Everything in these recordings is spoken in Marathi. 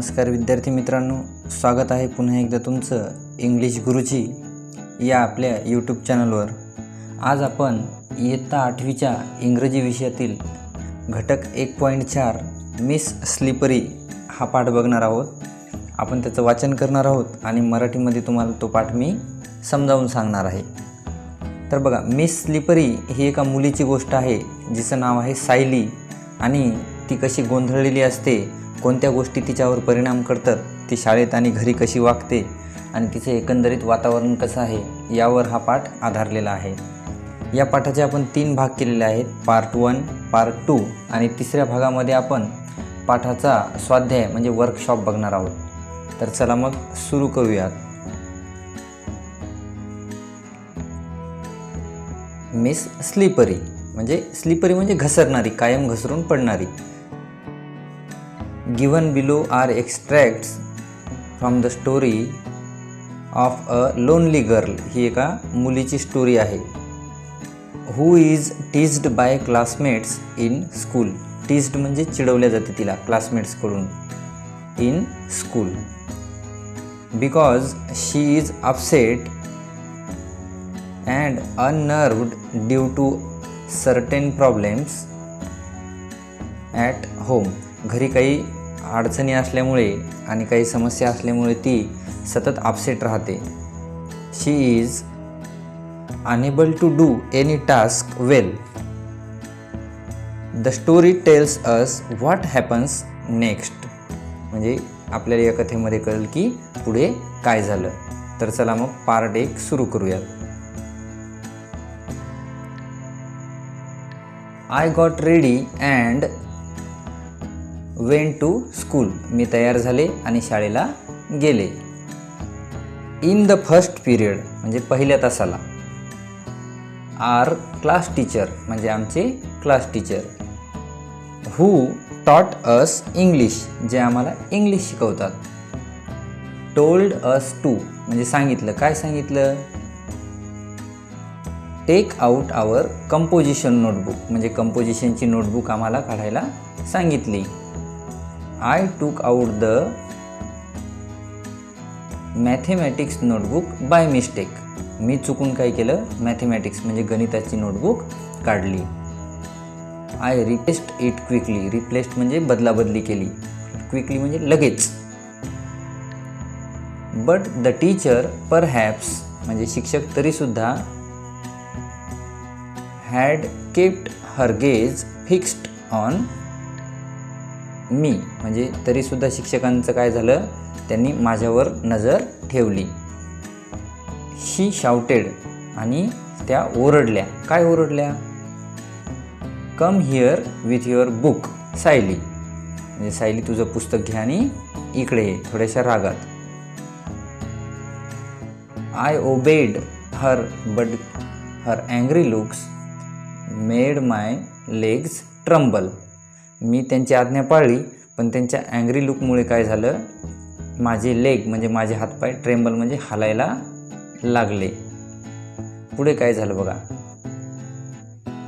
नमस्कार विद्यार्थी मित्रांनो स्वागत आहे पुन्हा एकदा तुमचं इंग्लिश गुरुजी या आपल्या यूट्यूब चॅनलवर आज आपण इयत्ता आठवीच्या इंग्रजी विषयातील घटक एक पॉईंट चार मिस स्लिपरी हा पाठ बघणार आहोत. आपण त्याचं वाचन करणार आहोत आणि मराठीमध्ये तुम्हाला तो पाठ मी समजावून सांगणार आहे. तर बघा मिस स्लिपरी ही एका मुलीची गोष्ट आहे जिचं नाव आहे सायली आणि ती कशी गोंधळलेली असते कोणत्या गोष्टी तिच्यावर परिणाम करतात ती शाळेत आणि घरी कशी वागते आणि तिचे एकंदरीत वातावरण कसं आहे यावर हा पाठ आधारलेला आहे. या पाठाचे आपण तीन भाग केलेले आहेत. पार्ट वन पार्ट टू आणि तिसऱ्या भागामध्ये आपण पाठाचा स्वाध्याय म्हणजे वर्कशॉप बघणार आहोत. तर चला मग सुरू करूयात. मिस स्लिपरी म्हणजे स्लिपरी म्हणजे घसरणारी कायम घसरून पडणारी. Given below are extracts from the story of a lonely girl ही एका मुलीची स्टोरी आहे. Who is teased by classmates in school teased म्हणजे चिडवल्या जाते तिला क्लासमेट्सकडून in school because she is upset and unnerved due to certain problems at home घरी काही अडचणी असल्यामुळे आणि काही समस्या असल्यामुळे ती सतत अपसेट राहते. She is unable to do any task well the story tells us what happens next म्हणजे आपल्याला या कथेमध्ये कळेल की पुढे काय झालं. तर चला मग पार्ट एक सुरू करूयात. I got ready and went to school. मी तयार झाले आणि शाळेला गेले. इन द फर्स्ट पिरियड म्हणजे पहिल्या तासाला. आर क्लास टीचर म्हणजे आमचे class teacher. Who taught us English जे आम्हाला इंग्लिश शिकवतात. टोल्ड अस टू म्हणजे सांगितलं. काय सांगितलं? Take out our composition notebook म्हणजे कंपोजिशनची नोटबुक आम्हाला काढायला सांगितली. I took out the mathematics notebook by mistake मी चुकून काय केलं? मॅथेमॅटिक्स म्हणजे गणिताची नोटबुक काढली. I replaced it quickly replaced म्हणजे बदलाबदली केली. क्विकली म्हणजे लगेच. But the teacher perhaps म्हणजे शिक्षक तरीसुद्धा had kept her gaze fixed on me म्हणजे तरीसुद्धा शिक्षकांचं काय झालं? त्यांनी माझ्यावर नजर ठेवली. शी शाउटेड आणि त्या ओरडल्या. काय ओरडल्या? Come here with your book Sayali. म्हणजे सायली तुझं पुस्तक घ्या आणि इकडे ये थोड्याशा रागात. I obeyed her but her angry looks made my legs tremble मी त्यांची आज्ञा पाळली पण त्यांच्या अँग्री लुकमुळे काय झालं? माझे लेग म्हणजे माझे हातपाय ट्रेम्बल म्हणजे हालायला लागले. पुढे काय झालं बघा?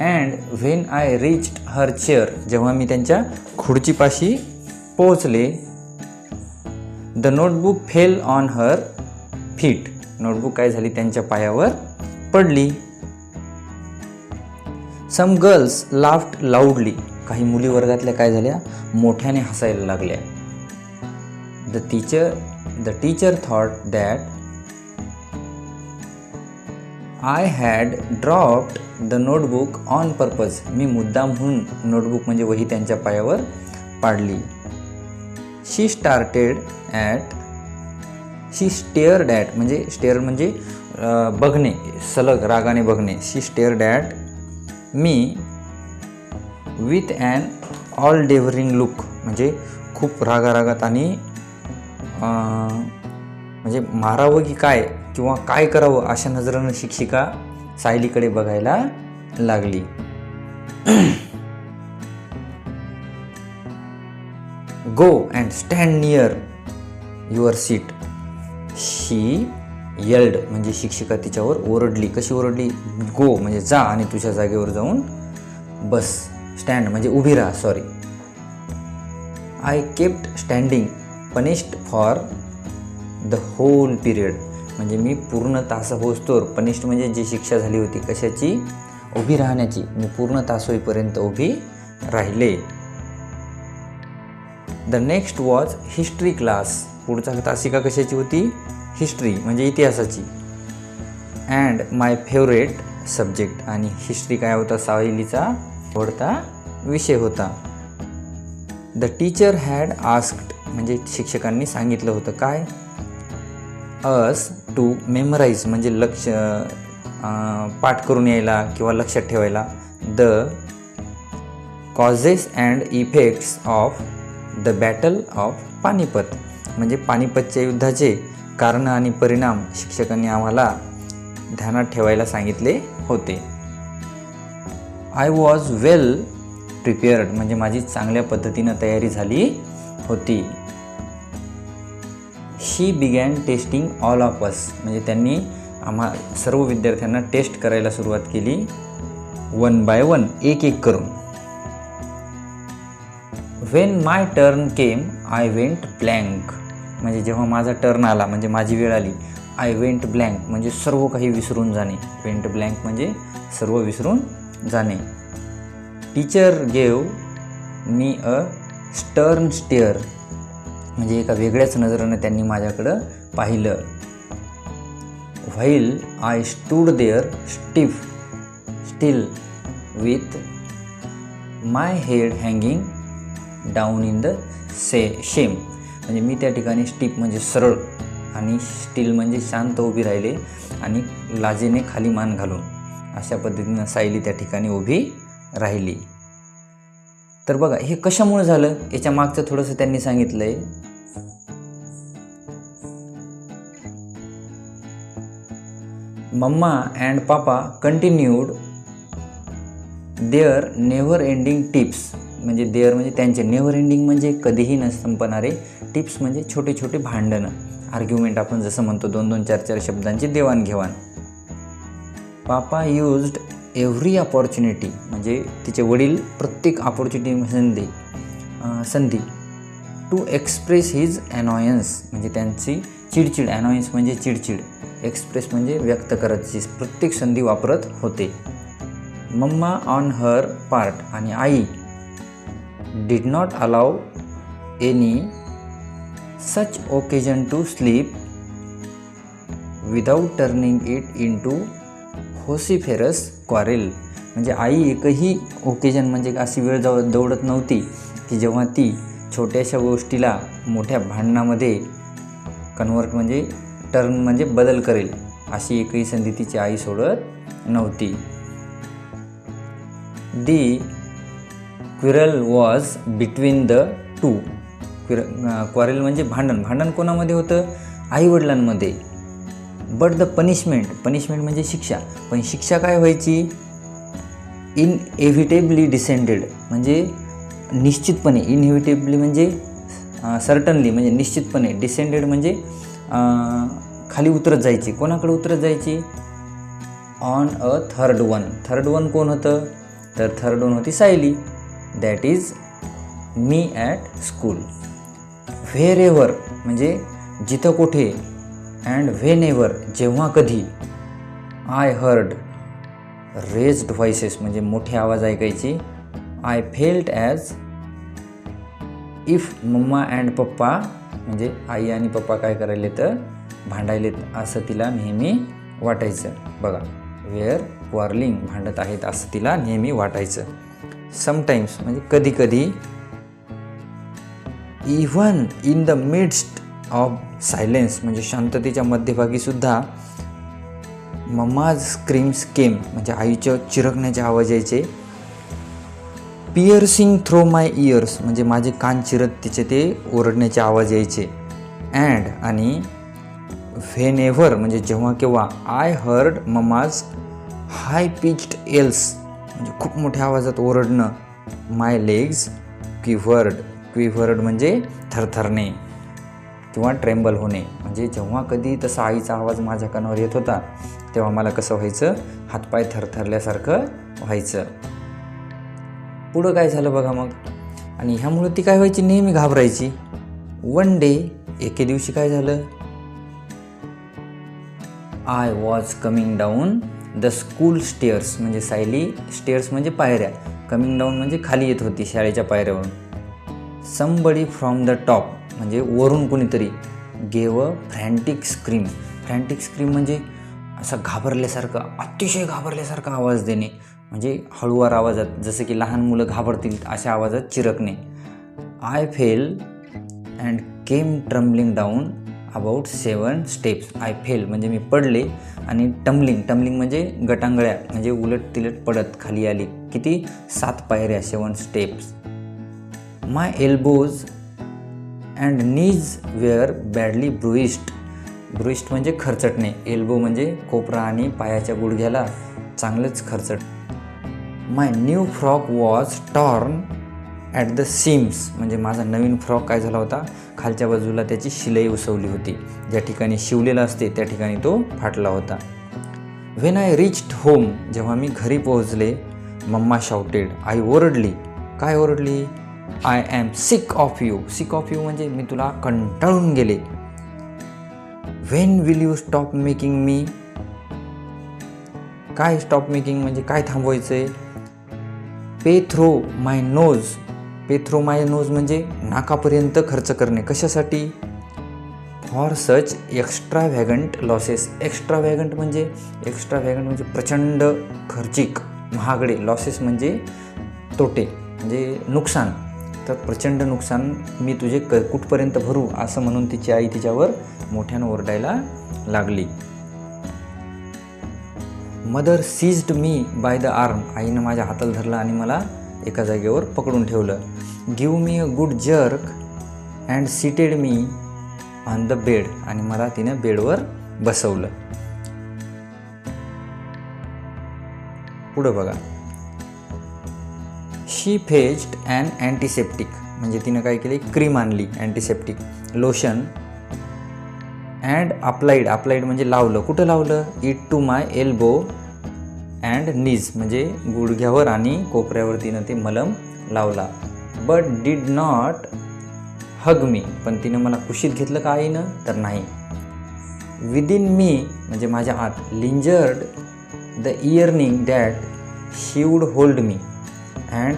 And when I reached her chair जेव्हा मी त्यांच्या खुर्चीपाशी पोहोचले the notebook fell on her feet notebook काय झाली? त्यांच्या पायावर पडली. सम गर्ल्स लाफ्ट लाऊडली काही मुली वर्गातल्या काय झाल्या? मोठ्याने हसायला लागल्या. The teacher the teacher thought that I had dropped the notebook on purpose मी मुद्दामहून नोटबुक म्हणजे वही त्यांच्या पायावर पाडली. She started at she stare that म्हणजे स्टेअर म्हणजे बघणे सलग रागाने बघणे. She stared at me with an all devouring look म्हणजे खूप रागारागात आणि म्हणजे मारावं की काय किंवा काय करावं अशा नजरेनं शिक्षिका सायलीकडे बघायला लागली. Go and stand near your seat she yelled म्हणजे शिक्षिका तिच्यावर ओरडली. कशी ओरडली? गो म्हणजे जा आणि तुझ्या जागेवर जाऊन बस. स्टँड म्हणजे उभी राहा sorry I kept standing punished for the whole period म्हणजे मी पूर्ण तास होस्तोर पनिश्ड म्हणजे जी शिक्षा झाली होती कशाची? उभी राहण्याची. मी पूर्ण तास होईपर्यंत उभी राहिले. The next was history class पुढचा तासिका कशाची होती? हिस्ट्री म्हणजे इतिहासाची. अँड माय फेवरेट सब्जेक्ट आणि हिस्ट्री काय होता? सावलीचा आवडता विषय होता. द टीचर हॅड आस्क्ड म्हणजे शिक्षकांनी सांगितलं होतं काय? अस टू मेमराईज म्हणजे लक्ष पाठ करून यायला किंवा लक्षात ठेवायला. The causes and effects of the battle of Panipat म्हणजे पानिपतच्या युद्धाचे कारणं आणि परिणाम शिक्षकांनी आम्हाला ध्यानात ठेवायला सांगितले होते. आय वॉज वेल प्रिपेअर्ड म्हणजे माझी चांगल्या पद्धतीनं तयारी झाली होती. She began testing all of us म्हणजे त्यांनी आम्हा सर्व विद्यार्थ्यांना टेस्ट करायला सुरुवात केली. वन बाय वन एक एक करून. When my turn came I went blank म्हणजे जेव्हा माझा टर्न आला म्हणजे माझी वेळ आली आय वेंट ब्लँक म्हणजे सर्व काही विसरून जाणे. वेंट ब्लँक म्हणजे सर्व विसरून जाणे. Teacher gave me a stern stare म्हणजे एका वेगळ्याच नजरेनं त्यांनी माझ्याकडं पाहिलं. While I stood there stiff still with my head hanging down in the say shame म्हणजे मी त्या ठिकाणी स्टीप म्हणजे सरळ आणि स्टील म्हणजे शांत उभी राहिले आणि लाजेने खाली मान घालून. अशा पद्धतीनं सायली त्या ठिकाणी उभी राहिली. तर बघा हे कशामुळे झालं? याच्या मागचं थोडंसं त्यांनी सांगितलं आहे mamma and papa continued their never ending tips. म्हणजे देअर म्हणजे त्यांचे. नेव्हर एंडिंग म्हणजे कधीही न संपणारे टिप्स म्हणजे छोटे छोटे भांडणं. आर्ग्युमेंट आपण जसं म्हणतो दोन दोन चार चार शब्दांची देवाणघेवाण. पापा युज्ड एव्हरी अपॉर्च्युनिटी म्हणजे तिचे वडील प्रत्येक अपॉर्च्युनिटी संधी संधी टू एक्सप्रेस हिज अनॉयन्स म्हणजे त्यांची चिडचिड अनॉयन्स म्हणजे चिडचिड एक्सप्रेस म्हणजे व्यक्त करायची प्रत्येक संधी वापरत होते. मम्मा ऑन हर पार्ट आणि आई did not allow any such occasion to sleep without turning it into ferocious quarrel. म्हणजे आई एकही ओकेजन म्हणजे अशी वेळ जाऊ दौडत नव्हती की जेव्हा ती छोट्याशा गोष्टीला मोठ्या भांडणामध्ये कन्वर्ट म्हणजे टर्न म्हणजे बदल करेल अशी एकही संधी तिची आई सोडत नव्हती. The quarrel was between the two क्विर quarrel म्हणजे भांडण. भांडण कोणामध्ये होतं? आईवडिलांमध्ये. बट द पनिशमेंट पनिशमेंट म्हणजे शिक्षा. पण शिक्षा काय व्हायची? इन एव्हिटेबली डिसेंडेड म्हणजे निश्चितपणे इनएव्हिटेबली म्हणजे सर्टनली म्हणजे निश्चितपणे डिसेंडेड म्हणजे खाली उतरत जायची. कोणाकडे उतरत जायची? On a third one third one कोण होतं? तर थर्ड वन होती Sayali. That is me at school wherever म्हणजे जिथं कुठे अँड व्हेन एव्हर जेव्हा कधी आय हर्ड रेज्ड व्हॉइसेस म्हणजे मोठे आवाज ऐकायची I felt as if mamma and papa म्हणजे आई आणि पप्पा काय करायले तर भांडायलेत असं तिला नेहमी वाटायचं. बघा वेअर क्वारलिंग भांडत आहेत असं तिला नेहमी वाटायचं. समटाईम्स म्हणजे कधी कधी even in the midst of silence म्हणजे शांततेच्या मध्यभागीसुद्धा मम्माज स्क्रीम्स म्हणजे आईच्या चिरकण्याचे आवाज यायचे. पियर्सिंग थ्रो माय इयर्स म्हणजे माझे कान चिरत तिचे ते ओरडण्याचे आवाज यायचे. अँड आणि व्हेन एव्हर म्हणजे जेव्हा केव्हा I heard mama's high pitched yells म्हणजे खूप मोठ्या आवाजात ओरडणं. माय लेग्स क्विव्हर्ड क्विव्हर्ड म्हणजे थरथरणे. किंवा ट्रेंबल होणे. म्हणजे जेव्हा कधी तसा आईचा आवाज माझ्या कानावर येत होता तेव्हा मला कसं व्हायचं? हातपाय थरथरल्यासारखं व्हायचं. पुढं काय झालं बघा मग? आणि ह्यामुळे ती काय व्हायची? नेहमी घाबरायची. वन डे एके दिवशी काय झालं? I was coming down the school stairs म्हणजे सायली स्टेअर्स म्हणजे पायऱ्या. कमिंग डाऊन म्हणजे खाली येत होती शाळेच्या पायऱ्यावरून. समबडी फ्रॉम द टॉप म्हणजे वरून कोणीतरी gave a frantic scream frantic scream म्हणजे असा घाबरल्यासारखं अतिशय घाबरल्यासारखा आवाज देणे. म्हणजे हळूवार आवाजात जसं की लहान मुलं घाबरतील अशा आवाजात चिरकणे. I fell and came trembling down about seven steps I fell म्हणजे मी पडले आणि टम्बलिंग टम्बलिंग म्हणजे गटांगळ्या म्हणजे उलट तिलट पडत खाली आली. किती? सात पायऱ्या seven steps my elbows and knees were badly bruised bruised म्हणजे खरचटणे. एल्बो म्हणजे कोपरा आणि पायाच्या गुडघ्याला चांगलंच खरचट. My new frock was torn at the seams म्हणजे माझा नवीन फ्रॉक काय झाला होता? खालच्या बाजूला त्याची शिलाई उसवली होती. ज्या ठिकाणी शिवलेला असते त्या ठिकाणी तो फाटला होता. व्हेन आय रिच्ड होम जेव्हा मी घरी पोहोचले मम्मा शाउटेड आई ओरडली. काय ओरडली? I am sick of you sick of you म्हणजे मी तुला कंटाळून गेले. When will you stop making me काय स्टॉप मेकिंग म्हणजे काय थांबवायचं आहे pay through my nose pay through my nose म्हणजे नाकापर्यंत खर्च करणे. कशासाठी? For such extravagant losses extravagant म्हणजे एक्स्ट्रा व्हॅगंट म्हणजे प्रचंड खर्चिक महागडे. लॉसेस म्हणजे तोटे म्हणजे नुकसान. तर प्रचंड नुकसान मी तुझे क कुठपर्यंत भरू असं म्हणून तिची आई तिच्यावर मोठ्यानं ओरडायला लागली. Mother seized me by the arm. आईनं माझ्या हाताला धरलं आणि मला एका जागेवर पकडून ठेवलं. Give me a good jerk and seated me on the bed. आणि मला तिनं बेडवर बसवलं. पुढं बघा. शी फेज्ड अँड अँटीसेप्टिक म्हणजे तिनं काय केली क्रीम आणली antiseptic lotion and applied applied म्हणजे लावलं. कुठं लावलं? It to my elbow and knees म्हणजे गुडघ्यावर आणि कोपऱ्यावर तिनं ते मलम लावला. But did not hug me पण तिनं मला कुशीत घेतलं का आईनं? तर नाही. विदिन मी म्हणजे माझ्या आत lingered the yearning that she would hold me and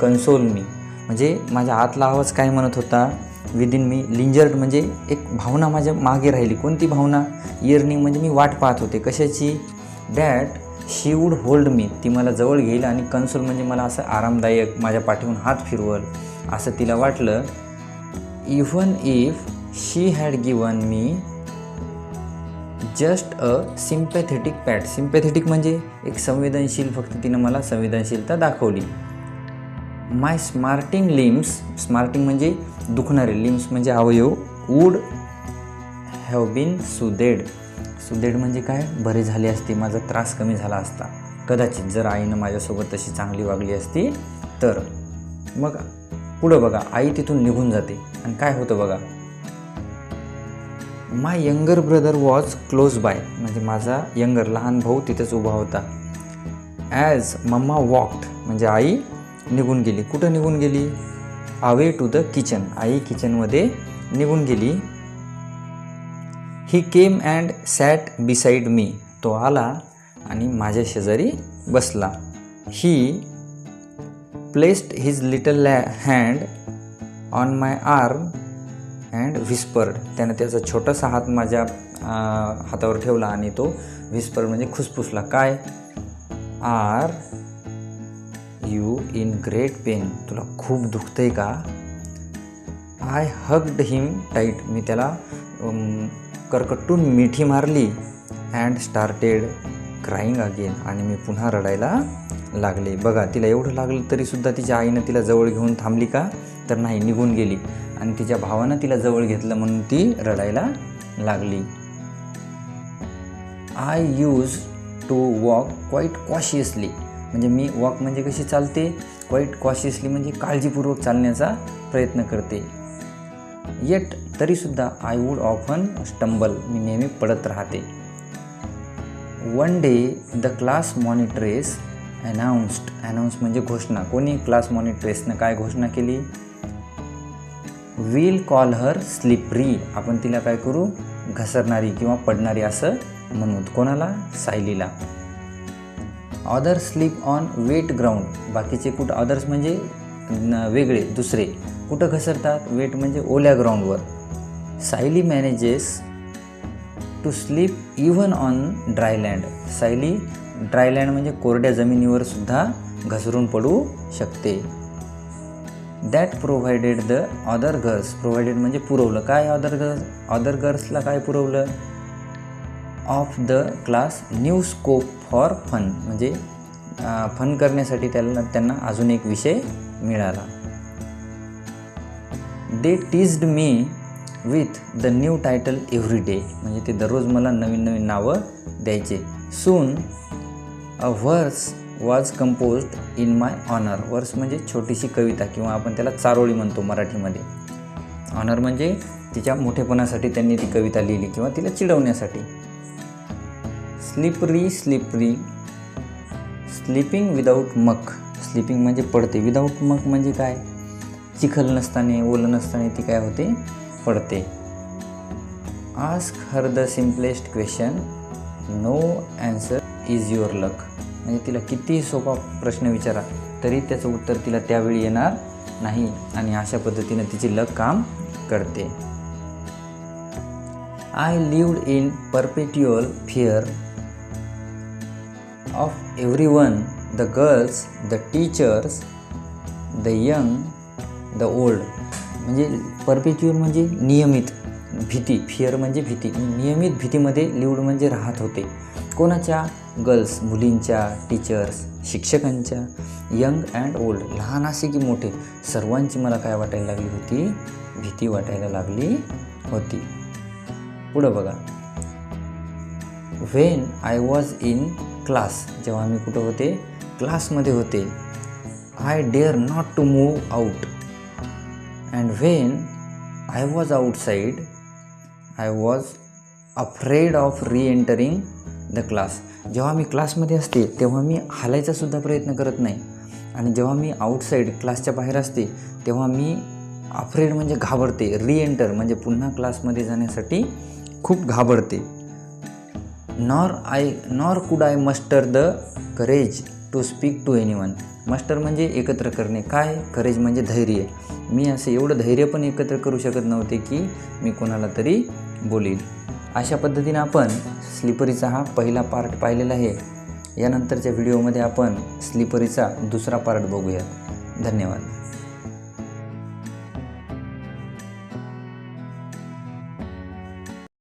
console me म्हणजे माझ्या आतला आवाज काय म्हणत होता? विदिन मी लिंजर्ड म्हणजे एक भावना माझ्या मागे राहिली. कोणती भावना? इयरनिंग म्हणजे मी वाट पाहत होते. कशाची? That she would hold me ती मला जवळ घेईल आणि कन्सोल म्हणजे मला असं आरामदायक माझ्या पाठीहून हात फिरवल. असं तिला वाटलं. Even if she had given me just a sympathetic pat sympathetic म्हणजे एक संवेदनशील फक्त तिनं मला संवेदनशीलता दाखवली. माय स्मार्टिंग लिम्स स्मार्टिंग म्हणजे दुखणारे लिम्स म्हणजे अवयव would have been soothed soothed म्हणजे काय? बरे झाले असते माझा त्रास कमी झाला असता. कदाचित जर आईनं माझ्यासोबत तशी चांगली वागली असती तर. मग पुढं बघा आई तिथून निघून जाते. आणि काय होतं बघा? My younger brother was close by म्हणजे माझा यंगर लहान भाऊ तिथेच उभा होता. ॲज मम्मा वॉक्ड म्हणजे आई निघून गेली. कुठं निघून गेली? अवे टू द किचन आई किचनमध्ये निघून गेली. ही केम अँड सॅट बिसाईड मी तो आला आणि माझ्या शेजारी बसला. ही प्लेस्ड हिज लिटल लॅ hand on my arm and whispered त्यानं त्याचा छोटासा हात माझ्या हातावर ठेवला आणि तो व्हिस्पर्ड म्हणजे खुसफुसला. काय? Are you in great pain तुला खूप दुखतंय का? आय हग्ड हिम टाईट मी त्याला करकटून मिठी मारली अँड स्टार्टेड क्राईंग अगेन आणि मी पुन्हा रडायला लागले. बघा तिला एवढं लागलं तरीसुद्धा तिच्या आईनं तिला जवळ घेऊन थांबली का? तर नाही निघून गेली. आणि तिच्या भावानं तिला जवळ घेतलं म्हणून ती रडायला लागली. I use to walk quite cautiously म्हणजे मी वॉक म्हणजे कशी चालते? क्वाईट कॉशियसली म्हणजे काळजीपूर्वक चालण्याचा प्रयत्न करते. येट तरीसुद्धा आय वूड ऑफन स्टंबल मी नेहमी पडत राहते. One day the class monitress announced announce म्हणजे घोषणा. कोणी क्लास मॉनिटरेसनं काय घोषणा केली? विल कॉल हर स्लिपरी आपण तिला काय करू? घसरणारी किंवा पडणारी असं म्हणू. कोणाला? सायलीला. Other sleep on wet ground बाकीचे कुठं ऑदर्स म्हणजे वेगळे दुसरे. कुठं घसरतात? वेट म्हणजे ओल्या ग्राउंडवर Sayali manages to sleep even on dry land Sayali dry land म्हणजे कोरड्या जमिनीवर सुद्धा घसरून पडू शकते. That provided the other girls provided म्हणजे पुरवलं. काय ऑदर गर्ल्स अदर गर्ल्सला काय पुरवलं? Of the class new scope for fun म्हणजे फन करण्यासाठी त्याला त्यांना अजून एक विषय मिळाला. They teased me with the new title every day म्हणजे ते दररोज मला नवीन नवीन नावं द्यायचे. Soon a verse was composed in my honour verse म्हणजे छोटीशी कविता किंवा आपण त्याला चारोळी म्हणतो मराठीमध्ये. ऑनर म्हणजे तिच्या मोठेपणासाठी त्यांनी ती कविता लिहिली किंवा तिला चिडवण्यासाठी. Slippery slippery slipping without much slipping म्हणजे पडते. विदाऊट मक म्हणजे काय? चिखल नसताना ओलं नसताना ती काय होते? पडते. Ask her the simplest question no answer is your luck म्हणजे तिला किती सोपा प्रश्न विचारा तरी त्याचं उत्तर तिला त्यावेळी येणार नाही. आणि अशा पद्धतीने तिची लक काम करते. I lived in perpetual fear of every one the girls the teachers the young the old म्हणजे परपेच्युअल म्हणजे नियमित भीती फिअर म्हणजे भीती. नियमित भीतीमध्ये लिवड म्हणजे राहत होते. कोणाच्या? गर्ल्स मुलींच्या टीचर्स शिक्षकांच्या यंग अँड ओल्ड लहान असे की मोठे. सर्वांची मला काय वाटायला लागली होती? भीती वाटायला लागली होती. पुढं बघा. When I was in class जेव्हा मी कुठं होते? क्लासमध्ये होते. I dare not to move out and when I was outside I was afraid of reentering the class जेव्हा मी क्लासमध्ये असते तेव्हा मी हालायचासुद्धा प्रयत्न करत नाही. आणि जेव्हा मी आउटसाईड क्लासच्या बाहेर असते तेव्हा मी अफ्रेड म्हणजे घाबरते. री एंटर म्हणजे पुन्हा क्लासमध्ये जाण्यासाठी खूप घाबरते. Nor I nor could I muster the courage to speak to anyone muster म्हणजे एकत्र करणे. काय? करेज म्हणजे धैर्य. मी असं एवढं धैर्य पण एकत्र करू शकत नव्हते की मी कोणाला तरी बोलील. अशा पद्धतीने आपण स्लिपरीचा हा पहिला पार्ट पाहिलेला आहे. यानंतरच्या व्हिडिओमध्ये आपण स्लिपरीचा दुसरा पार्ट बघूयात. धन्यवाद.